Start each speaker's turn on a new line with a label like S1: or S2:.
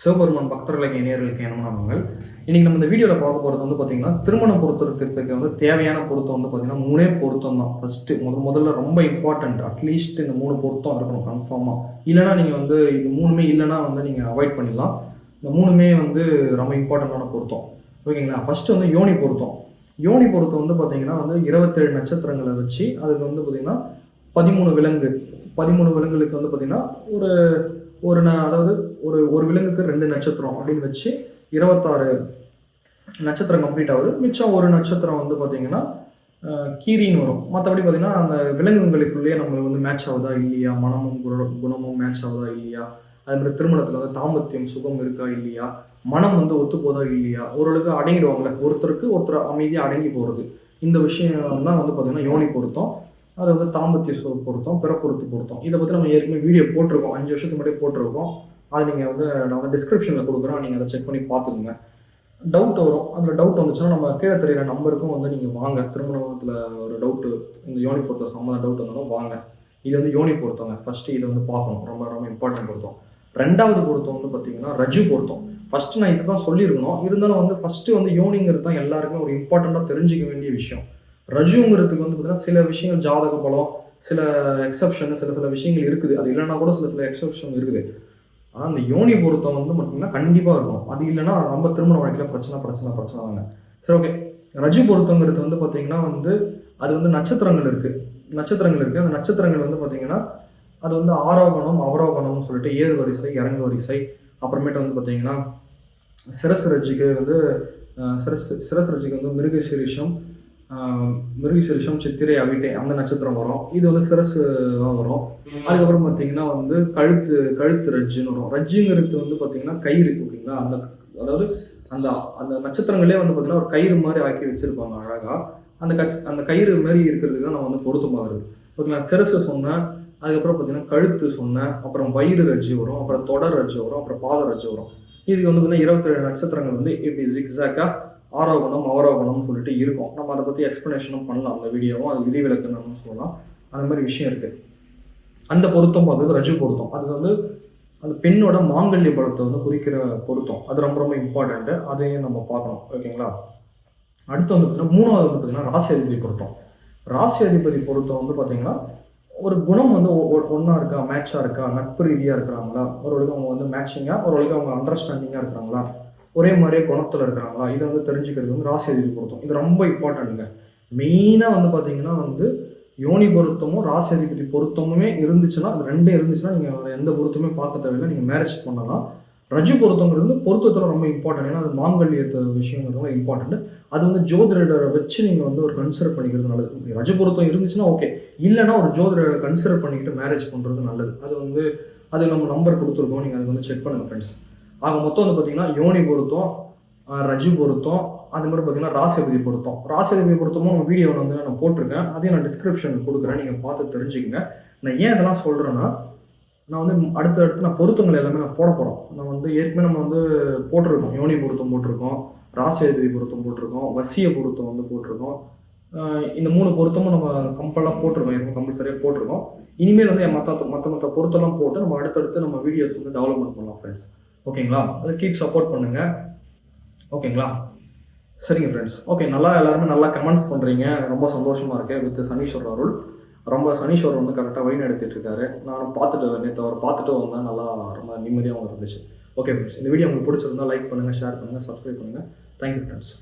S1: சிவபெருமான் பக்தர்களுக்கு இணையர்களுக்கு நமனாங்கள் இன்னைக்கு நம்ம இந்த வீடியோவில் பார்க்க போகிறது வந்து பார்த்தீங்கன்னா திருமண பொருத்தத்துக்கு வந்து தேவையான பொருத்தம் வந்து பார்த்தீங்கன்னா மூணே பொருத்தம் தான். ஃபஸ்ட்டு முதல் முதல்ல ரொம்ப இம்பார்ட்டண்ட் அட்லீஸ்ட் இந்த மூணு பொருத்தம் இருக்கணும் கன்ஃபார்மாக இல்லைனா நீங்கள் வந்து இது மூணுமே இல்லைனா வந்து நீங்கள் அவாய்ட் பண்ணிடலாம். இந்த மூணுமே வந்து ரொம்ப இம்பார்ட்டண்ட்டான பொருத்தம். ஓகேங்களா? ஃபஸ்ட்டு வந்து யோனி பொருத்தம். யோனி பொருத்தம் வந்து பார்த்தீங்கன்னா வந்து இருபத்தேழு நட்சத்திரங்களை வச்சு அதுக்கு வந்து பார்த்தீங்கன்னா பதிமூணு விலங்கு. பதிமூணு விலங்குகளுக்கு வந்து பார்த்தீங்கன்னா ஒரு ஒரு ந அதாவது ஒரு ஒரு விலங்குக்கு ரெண்டு நட்சத்திரம் அப்படின்னு வச்சு இருபத்தாறு நட்சத்திரம் கம்ப்ளீட் ஆகுது. மிச்சம் ஒரு நட்சத்திரம் வந்து பார்த்தீங்கன்னா கீரின்னு வரும். மற்றபடி பார்த்தீங்கன்னா அந்த விலங்குகளுக்குள்ளேயே நம்ம வந்து மேட்ச் ஆகுதா இல்லையா? மனமும் குண- குணமும் மேட்ச் ஆகுதா இல்லையா? அது மாதிரி திருமணத்தில் வந்து தாம்பத்தியம் சுகம் இருக்கா இல்லையா? மனம் வந்து ஒத்து போதா இல்லையா? ஓரளவுக்கு அடங்கிடுவாங்களே ஒருத்தருக்கு ஒருத்தர் அமைதியாக அடங்கி போகிறது இந்த விஷயம் தான் வந்து பார்த்தீங்கன்னா யோனி பொருத்தம். அது வந்து தாம்பத்திய சு பொருத்தம் பிறப்புறுத்து பொருத்தம். இதை பற்றி நம்ம ஏற்கனவே வீடியோ போட்டிருக்கோம். அஞ்சு வருஷத்துக்கு முன்னாடி போட்டிருக்கோம். அது நீங்கள் வந்து நான் வந்து டிஸ்கிரிப்ஷனில் கொடுக்குறோம் நீங்கள் அதை செக் பண்ணி பார்த்துக்குங்க. டவுட் வரும். அதில் டவுட் வந்துச்சுன்னா நம்ம கீழே தெரியிற நம்பருக்கும் வந்து நீங்கள் வாங்க. திருமணத்தில் ஒரு டவுட்டு இந்த யோனி பொருத்த சம்மந்த டவுட் வந்தாலும் வாங்க. இது வந்து யோனி பொருத்தவங்க ஃபஸ்ட்டு இதை வந்து பார்க்கணும். ரொம்ப ரொம்ப இம்பார்ட்டன்ட் பொருத்தம். ரெண்டாவது பொருத்தம் வந்து பார்த்தீங்கன்னா ரஜு பொருத்தம். ஃபஸ்ட்டு நான் இதுதான் சொல்லியிருக்கணும். இருந்தாலும் வந்து ஃபஸ்ட்டு வந்து யோனிங்கிறது தான் எல்லாருக்குமே ஒரு இம்பார்ட்டண்ட்டாக தெரிஞ்சிக்க வேண்டிய விஷயம். ரஜுங்கிறதுக்கு வந்து பார்த்தீங்கன்னா சில விஷயங்கள் ஜாதக பலம் சில எக்ஸப்ஷன் சில சில விஷயங்கள் இருக்குது. அது இல்லைன்னா கூட சில சில எக்ஸப்ஷன் இருக்குது. ஆனால் அந்த யோனி பொருத்தம் வந்து பார்த்தீங்கன்னா கண்டிப்பாக இருக்கும் அது இல்லைன்னா நம்ம திருமண வாழ்க்கையில் பிரச்சனை பிரச்சனை பிரச்சனை தாங்க. சரி ஓகே ரஜு பொருத்தங்கிறது வந்து பார்த்தீங்கன்னா வந்து அது வந்து நட்சத்திரங்கள் இருக்குது நட்சத்திரங்கள் இருக்குது அந்த நட்சத்திரங்கள் வந்து பார்த்தீங்கன்னா அது வந்து ஆரோகணம் அவரோகணம்னு சொல்லிட்டு ஏறு வரிசை இறங்கு வரிசை. அப்புறமேட்டு வந்து பார்த்தீங்கன்னா சிரசு ரஜிக்கு வந்து சிரசு சிரசு ரஜிக்கு வந்து மிருகசீரிஷம் மிருகசீரிஷம் சித்திரை அவிட்டை அந்த நட்சத்திரம் வரும். இது வந்து சிரசு தான் வரும். அதுக்கப்புறம் பார்த்தீங்கன்னா வந்து கழுத்து கழுத்து ரஜ்ஜின்னு வரும். ரஜ்ஜிங்கிறது வந்து பார்த்தீங்கன்னா கயிறு ஓகேங்களா? அந்த அதாவது அந்த அந்த நட்சத்திரங்களே வந்து பார்த்தீங்கன்னா ஒரு கயிறு மாதிரி ஆக்கி வச்சிருப்பாங்க அழகாக அந்த கச் அந்த கயிறு மாதிரி இருக்கிறதுக்கு தான் நான் வந்து பொருத்தமாகுது. ஓகேங்களா? சிரசு சொன்னேன் அதுக்கப்புறம் பார்த்தீங்கன்னா கழுத்து சொன்னேன் அப்புறம் வயிறு ரஜ்ஜி வரும் அப்புறம் தொடர் ரஜ்ஜி வரும் அப்புறம் பாத ரஜ்ஜி வரும். இதுக்கு வந்து பார்த்தீங்கன்னா இருபத்தேழு நட்சத்திரங்கள் வந்து இப்படி ஜிக்ஸாக்காக ஆரோகணம் அவரோகணம்னு சொல்லிட்டு இருக்கும். நம்ம அதை பற்றி எக்ஸ்ப்ளனேஷனும் பண்ணலாம். அந்த வீடியோவும் அது விதிவிலக்கணும்னு சொல்லலாம். அந்த மாதிரி விஷயம் இருக்குது அந்த பொருத்தம் பார்த்தது ரஜு பொருத்தம். அது வந்து அந்த பெண்ணோட மாங்கல்ய பலத்தை வந்து குறிக்கிற பொருத்தம். அது ரொம்ப ரொம்ப இம்பார்ட்டண்ட்டு அதையும் நம்ம பார்க்கணும். ஓகேங்களா? அடுத்து வந்து பார்த்தீங்கன்னா மூணாவது வந்து பார்த்தீங்கன்னா ராசி அதிபதி பொருத்தம். ராசி அதிபதி பொருத்தம் வந்து பார்த்தீங்கன்னா ஒரு குணம் வந்து ஒன்றா இருக்கா மேட்சாக இருக்கா நட்பு ரீதியாக இருக்கிறாங்களா? ஓரளவுக்கு அவங்க வந்து மேட்சிங்காக ஓரளவுக்கு அவங்க அண்டர்ஸ்டாண்டிங்காக இருக்கிறாங்களா? ஒரே மாதிரியே குணத்தில் இருக்கிறாங்களா? இதை வந்து தெரிஞ்சுக்கிறது வந்து ராசி அதிபதி பொருத்தம் இது ரொம்ப இம்பார்ட்டன்ட்டுங்க மெயினாக வந்து பார்த்தீங்கன்னா வந்து யோனி பொருத்தமும் ராசி அதிபதி பொருத்தமுமே இருந்துச்சுன்னா அது ரெண்டே இருந்துச்சுன்னா நீங்கள் எந்த பொருத்தமே பார்க்க தேவையில்லை. நீங்கள் மேரேஜ் பண்ணலாம். ரஜு பொருத்தங்கிறது வந்து பொருத்தத்தில் ரொம்ப இம்பார்ட்டன்ட் ஏன்னா அது மாங்கல்யத்த விஷயங்கிறது இம்பார்ட்டன்ட் அது வந்து ஜோதிடரை வச்சு நீங்கள் வந்து ஒரு கன்சிடர் பண்ணிக்கிறது நல்லது. ரஜு பொருத்தம் இருந்துச்சுன்னா ஓகே இல்லைன்னா ஒரு ஜோதிடரை கன்சிடர் பண்ணிக்கிட்டு மேரேஜ் பண்ணுறது நல்லது. அது வந்து அது நம்ம நம்பர் கொடுத்துருக்கோம். நீங்கள் அதை வந்து செக் பண்ணுங்கள் ஃப்ரெண்ட்ஸ் ஆக மொத்தம் வந்து பார்த்தீங்கன்னா யோனி பொருத்தம் ரஜி ரஜு பொருத்தம் அது மாதிரி பார்த்தீங்கன்னா ராசிபதி பொருத்தம். ராசிபதி பொருத்தமும் நம்ம வீடியோ வந்து நான் போட்டிருக்கேன். அதையும் நான் டிஸ்கிரிப்ஷன் கொடுக்குறேன். நீங்கள் பார்த்து தெரிஞ்சுக்கங்க. நான் ஏன் இதெல்லாம் சொல்கிறேன்னா நான் வந்து அடுத்து அடுத்து நான் பொருத்தங்கள் எல்லாமே நான் போட போகிறோம் நான் வந்து ஏற்கனவே நம்ம வந்து போட்டிருக்கோம். யோனி பொருத்தம் போட்டிருக்கோம் ராசிபதி பொருத்தம் போட்டிருக்கோம் வசிய பொருத்தம் வந்து போட்டிருக்கோம். இந்த மூணு பொருத்தமும் நம்ம கம்பெல்லாம் போட்டிருக்கோம். ஏற்கனவே கம்பல்சரியாக போட்டிருக்கோம். இனிமேல் வந்து மற்ற மற்ற மற்ற பொருத்தெல்லாம் போட்டு நம்ம அடுத்தடுத்து நம்ம வீடியோஸ் வந்து டெவலப்மெண்ட் பண்ணலாம் ஃப்ரெண்ட்ஸ் ஓகேங்களா? அதை கீப் சப்போர்ட் பண்ணுங்க. ஓகேங்களா? சரிங்க ஃப்ரெண்ட்ஸ் ஓகே நல்லா எல்லாருமே நல்லா கமெண்ட்ஸ் பண்ணுறீங்க ரொம்ப சந்தோஷமாக இருக்குது வித் சனீஸ்வரர் அருள். ரொம்ப சனீஸ்வரர் வந்து கரெக்டாக வழி நடத்திட்டு இருக்காரு. நானும் பார்த்துட்டு நேற்று அவர் பார்த்துட்டு வந்தேன். நல்லா ரொம்ப நிம்மதியாகவும் இருந்துச்சு. ஓகே ஃப்ரெண்ட்ஸ் இந்த வீடியோ உங்களுக்கு பிடிச்சிருந்தா லைக் பண்ணுங்கள் ஷேர் பண்ணுங்கள் சப்ஸ்கிரைப் பண்ணுங்கள் தேங்க்யூ ஃப்ரெண்ட்ஸ்